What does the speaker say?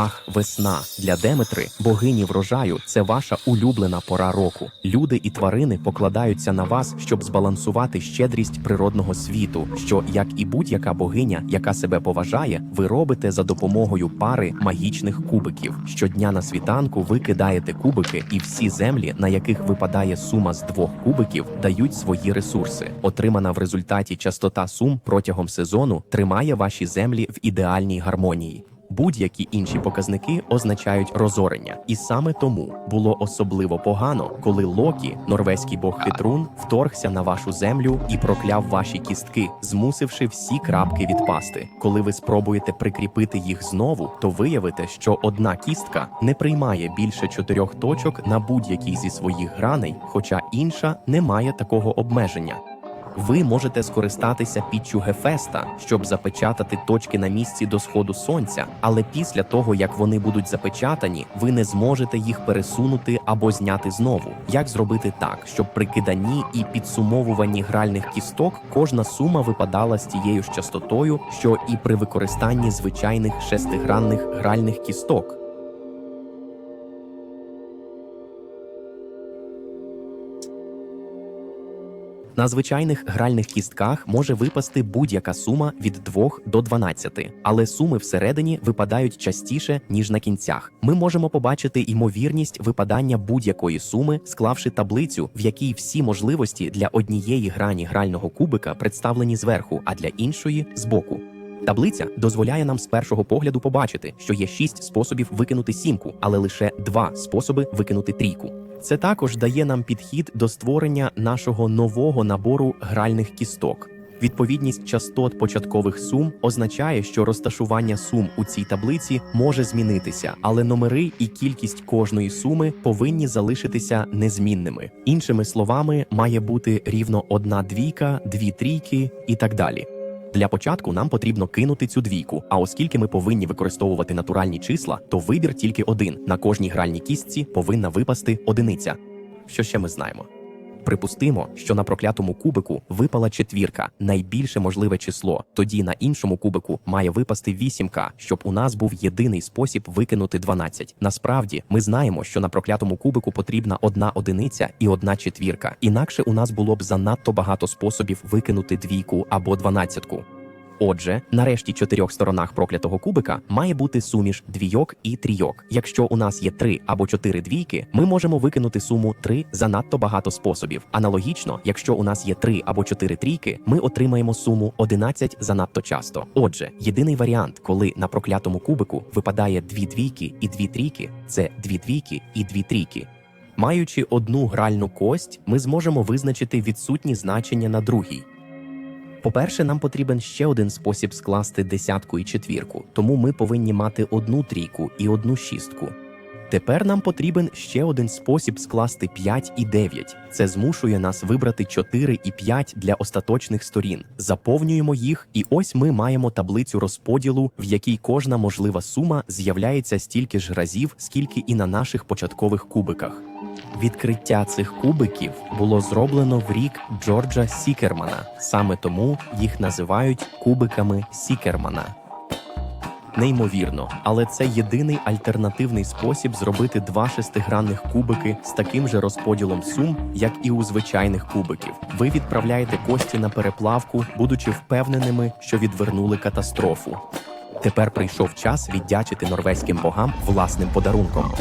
Ах, весна для Деметри, богині врожаю, це ваша улюблена пора року. Люди і тварини покладаються на вас, щоб збалансувати щедрість природного світу, що, як і будь-яка богиня, яка себе поважає, ви робите за допомогою пари магічних кубиків. Щодня на світанку ви кидаєте кубики, і всі землі, на яких випадає сума з двох кубиків, дають свої ресурси. Отримана в результаті частота сум протягом сезону тримає ваші землі в ідеальній гармонії. Будь-які інші показники означають розорення, і саме тому було особливо погано, коли Локі, норвезький бог Хитрун, вторгся на вашу землю і прокляв ваші кістки, змусивши всі крапки відпасти. Коли ви спробуєте прикріпити їх знову, то виявите, що одна кістка не приймає більше чотирьох точок на будь-якій зі своїх граней, хоча інша не має такого обмеження. Ви можете скористатися піччю Гефеста, щоб запечатати точки на місці до сходу сонця, але після того, як вони будуть запечатані, ви не зможете їх пересунути або зняти знову. Як зробити так, щоб при киданні і підсумовуванні гральних кісток кожна сума випадала з тією ж частотою, що і при використанні звичайних шестигранних гральних кісток? На звичайних гральних кістках може випасти будь-яка сума від 2 до 12, але суми всередині випадають частіше, ніж на кінцях. Ми можемо побачити ймовірність випадання будь-якої суми, склавши таблицю, в якій всі можливості для однієї грані грального кубика представлені зверху, а для іншої збоку. Таблиця дозволяє нам з першого погляду побачити, що є шість способів викинути сімку, але лише два способи викинути трійку. Це також дає нам підхід до створення нашого нового набору гральних кісток. Відповідність частот початкових сум означає, що розташування сум у цій таблиці може змінитися, але номери і кількість кожної суми повинні залишитися незмінними. Іншими словами, має бути рівно одна двійка, дві трійки і так далі. Для початку нам потрібно кинути цю двійку. А оскільки ми повинні використовувати натуральні числа, то вибір тільки один. На кожній гральній кістці повинна випасти одиниця. Що ще ми знаємо? Припустимо, що на проклятому кубику випала четвірка, найбільше можливе число. Тоді на іншому кубику має випасти вісімка, щоб у нас був єдиний спосіб викинути 12. Насправді, ми знаємо, що на проклятому кубику потрібна одна одиниця і одна четвірка. Інакше у нас було б занадто багато способів викинути двійку або дванадцятку. Отже, на решті чотирьох сторонах проклятого кубика має бути суміш двійок і трійок. Якщо у нас є три або чотири двійки, ми можемо викинути суму три за надто багато способів. Аналогічно, якщо у нас є три або чотири трійки, ми отримаємо суму 11 занадто часто. Отже, єдиний варіант, коли на проклятому кубику випадає дві двійки і дві трійки, це дві двійки і дві трійки. Маючи одну гральну кость, ми зможемо визначити відсутні значення на другій. По-перше, нам потрібен ще один спосіб скласти десятку і четвірку, тому ми повинні мати одну трійку і одну шістку. Тепер нам потрібен ще один спосіб скласти 5 і 9. Це змушує нас вибрати 4 і 5 для остаточних сторін. Заповнюємо їх, і ось ми маємо таблицю розподілу, в якій кожна можлива сума з'являється стільки ж разів, скільки і на наших початкових кубиках. Відкриття цих кубиків було зроблено в рік Джорджа Сікермана. Саме тому їх називають кубиками Сікермана. Неймовірно, але це єдиний альтернативний спосіб зробити два шестигранних кубики з таким же розподілом сум, як і у звичайних кубиків. Ви відправляєте кості на переплавку, будучи впевненими, що відвернули катастрофу. Тепер прийшов час віддячити норвезьким богам власним подарунком.